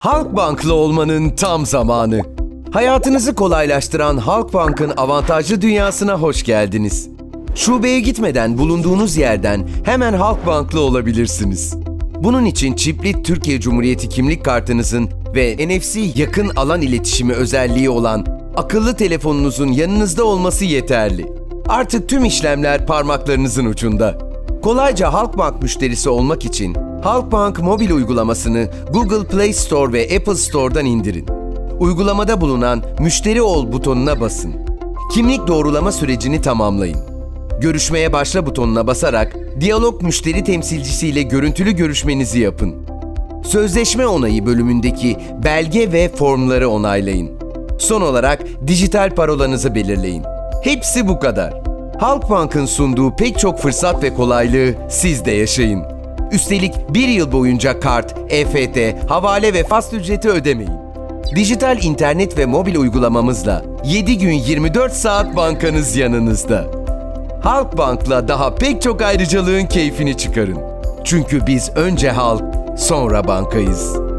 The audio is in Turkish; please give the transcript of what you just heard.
Halkbank'lı olmanın tam zamanı. Hayatınızı kolaylaştıran Halkbank'ın avantajlı dünyasına hoş geldiniz. Şubeye gitmeden bulunduğunuz yerden hemen Halkbank'lı olabilirsiniz. Bunun için çipli Türkiye Cumhuriyeti kimlik kartınızın ve NFC yakın alan iletişimi özelliği olan akıllı telefonunuzun yanınızda olması yeterli. Artık tüm işlemler parmaklarınızın ucunda. Kolayca Halkbank müşterisi olmak için Halkbank mobil uygulamasını Google Play Store ve Apple Store'dan indirin. Uygulamada bulunan Müşteri Ol butonuna basın. Kimlik doğrulama sürecini tamamlayın. Görüşmeye başla butonuna basarak Diyalog müşteri temsilcisiyle görüntülü görüşmenizi yapın. Sözleşme onayı bölümündeki belge ve formları onaylayın. Son olarak dijital parolanızı belirleyin. Hepsi bu kadar. Halkbank'ın sunduğu pek çok fırsat ve kolaylığı siz de yaşayın. Üstelik bir yıl boyunca kart, EFT, havale ve fast ücreti ödemeyin. Dijital internet ve mobil uygulamamızla 7 gün 24 saat bankanız yanınızda. Halkbank'la daha pek çok ayrıcalığın keyfini çıkarın. Çünkü biz önce halk, sonra bankayız.